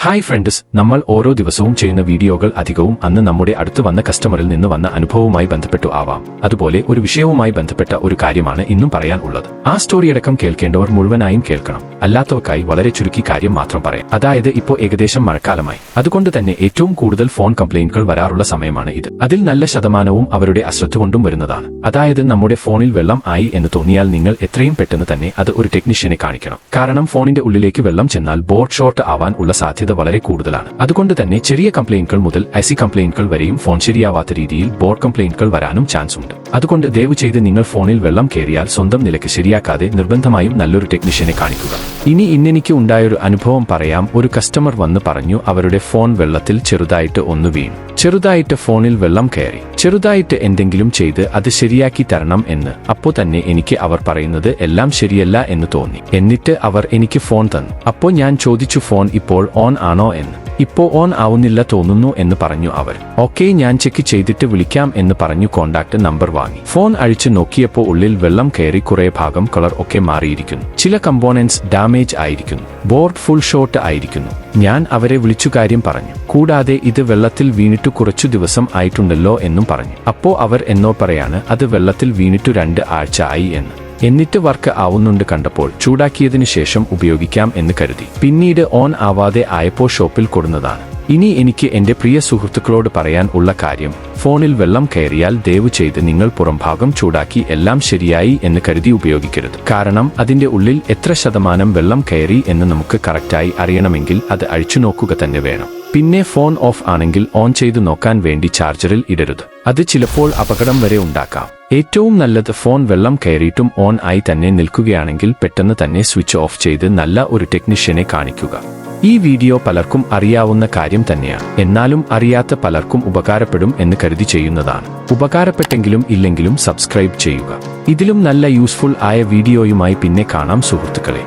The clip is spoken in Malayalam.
ഹായ് ഫ്രണ്ട്സ് നമ്മൾ ഓരോ ദിവസവും ചെയ്യുന്ന വീഡിയോകൾ അധികവും അന്ന് നമ്മുടെ അടുത്ത് വന്ന കസ്റ്റമറിൽ നിന്ന് വന്ന അനുഭവവുമായി ബന്ധപ്പെട്ടു ആവാം. അതുപോലെ ഒരു വിഷയവുമായി ബന്ധപ്പെട്ട ഒരു കാര്യമാണ് ഇന്നും പറയാൻ ഉള്ളത്. ആ സ്റ്റോറി അടക്കം കേൾക്കേണ്ടവർ മുഴുവനായും കേൾക്കണം. അല്ലാത്തവർക്കായി വളരെ ചുരുക്കി കാര്യം മാത്രം പറയാം. അതായത് ഇപ്പോൾ ഏകദേശം മഴക്കാലമായി. അതുകൊണ്ട് തന്നെ ഏറ്റവും കൂടുതൽ ഫോൺ കംപ്ലൈന്റുകൾ വരാറുള്ള സമയമാണ് ഇത്. അതിൽ നല്ല ശതമാനവും അവരുടെ അശ്രദ്ധ കൊണ്ടും വരുന്നതാണ്. അതായത് നമ്മുടെ ഫോണിൽ വെള്ളം ആയി എന്ന് തോന്നിയാൽ നിങ്ങൾ എത്രയും പെട്ടെന്ന് തന്നെ അത് ഒരു ടെക്നീഷ്യനെ കാണിക്കണം. കാരണം ഫോണിന്റെ ഉള്ളിലേക്ക് വെള്ളം ചെന്നാൽ ബോർഡ് ഷോർട്ട് ആവാൻ ഉള്ള സാധ്യത വളരെ കൂടുതലാണ്. അതുകൊണ്ട് തന്നെ ചെറിയ കംപ്ലൈന്റുകൾ മുതൽ ഐസി കംപ്ലൈന്റുകൾ വരെയും ഫോൺ ശരിയാവാത്ത രീതിയിൽ ബോർഡ് കംപ്ലൈന്റുകൾ വരാനും ചാൻസ് ഉണ്ട് അതുകൊണ്ട് ദയവ് ചെയ്ത് നിങ്ങൾ ഫോണിൽ വെള്ളം കയറിയാൽ സ്വന്തം നിലയ്ക്ക് ശരിയാക്കാതെ നിർബന്ധമായും നല്ലൊരു ടെക്നീഷ്യനെ കാണിക്കുക. ഇനി ഇന്നെനിക്ക് ഉണ്ടായൊരു അനുഭവം പറയാം. ഒരു കസ്റ്റമർ വന്ന് പറഞ്ഞു അവരുടെ ഫോൺ വെള്ളത്തിൽ ചെറുതായിട്ട് ഒന്ന് വീണു. ചെറുതായിട്ട് ഫോണിൽ വെള്ളം കയറി. ചെറുതായിട്ട് എന്തെങ്കിലും ചെയ്ത് അത് ശരിയാക്കി തരണം എന്ന്. അപ്പോ തന്നെ എനിക്ക് അവർ പറയുന്നത് എല്ലാം ശരിയല്ല എന്ന് തോന്നി. എന്നിട്ട് അവർ എനിക്ക് ഫോൺ തന്നു. അപ്പോ ഞാൻ ചോദിച്ചു ഫോൺ ഇപ്പോൾ ഓൺ ആണോ? എന്ന്. ഇപ്പോ ഓൺ ആവുന്നില്ല തോന്നുന്നു എന്ന് പറഞ്ഞു അവർ. ഓക്കെ ഞാൻ ചെക്ക് ചെയ്തിട്ട് വിളിക്കാം എന്ന് പറഞ്ഞു കോണ്ടാക്ട് നമ്പർ വാങ്ങി. ഫോൺ അഴിച്ചു നോക്കിയപ്പോൾ ഉള്ളിൽ വെള്ളം കയറി കുറെ ഭാഗം കളർ ഒക്കെ മാറിയിരിക്കുന്നു. ചില കമ്പോണൻസ് ഡാമേജ് ആയിരിക്കുന്നു. ബോർഡ് ഫുൾ ഷോട്ട് ആയിരിക്കുന്നു. ഞാൻ അവരെ വിളിച്ചു കാര്യം പറഞ്ഞു. കൂടാതെ ഇത് വെള്ളത്തിൽ വീണിട്ടു കുറച്ചു ദിവസം ആയിട്ടുണ്ടല്ലോ എന്നും പറഞ്ഞു. അപ്പോ അവർ എന്നോ പറയാണ് അത് വെള്ളത്തിൽ വീണിട്ടു രണ്ട് ആഴ്ച ആയി എന്ന്. എന്നിട്ട് വർക്ക് ആവുന്നുണ്ട് കണ്ടപ്പോൾ ചൂടാക്കിയതിനു ശേഷം ഉപയോഗിക്കാം എന്ന് കരുതി. പിന്നീട് ഓൺ ആവാതെ ആയപ്പോൾ ഷോപ്പിൽ കൊടുന്നതാണ്. ഇനി എനിക്ക് എന്റെ പ്രിയ സുഹൃത്തുക്കളോട് പറയാൻ ഉള്ള കാര്യം ഫോണിൽ വെള്ളം കയറിയാൽ ദയവ് ചെയ്ത് നിങ്ങൾ പുറംഭാഗം ചൂടാക്കി എല്ലാം ശരിയായി എന്ന് കരുതി ഉപയോഗിക്കരുത്. കാരണം അതിന്റെ ഉള്ളിൽ എത്ര ശതമാനം വെള്ളം കയറി എന്ന് നമുക്ക് കറക്റ്റായി അറിയണമെങ്കിൽ അത് അഴിച്ചു നോക്കുക തന്നെ വേണം. പിന്നെ ഫോൺ ഓഫ് ആണെങ്കിൽ ഓൺ ചെയ്ത് നോക്കാൻ വേണ്ടി ചാർജറിൽ ഇടരുത്. അത് ചിലപ്പോൾ അപകടം വരെ ഉണ്ടാക്കാം. ഏറ്റവും നല്ലത് ഫോൺ വെള്ളം കയറിയിട്ടും ഓൺ ആയി തന്നെ നിൽക്കുകയാണെങ്കിൽ പെട്ടെന്ന് തന്നെ സ്വിച്ച് ഓഫ് ചെയ്ത് നല്ല ഒരു ടെക്നീഷ്യനെ കാണിക്കുക. ഈ വീഡിയോ പലർക്കും അറിയാവുന്ന കാര്യം തന്നെയാണ്. എന്നാലും അറിയാത്ത പലർക്കും ഉപകാരപ്പെടും എന്ന് കരുതി ചെയ്യുന്നതാണ്. ഉപകാരപ്പെട്ടെങ്കിലും ഇല്ലെങ്കിലും സബ്സ്ക്രൈബ് ചെയ്യുക. ഇതിലും നല്ല യൂസ്ഫുൾ ആയ വീഡിയോയുമായി പിന്നെ കാണാം സുഹൃത്തുക്കളെ.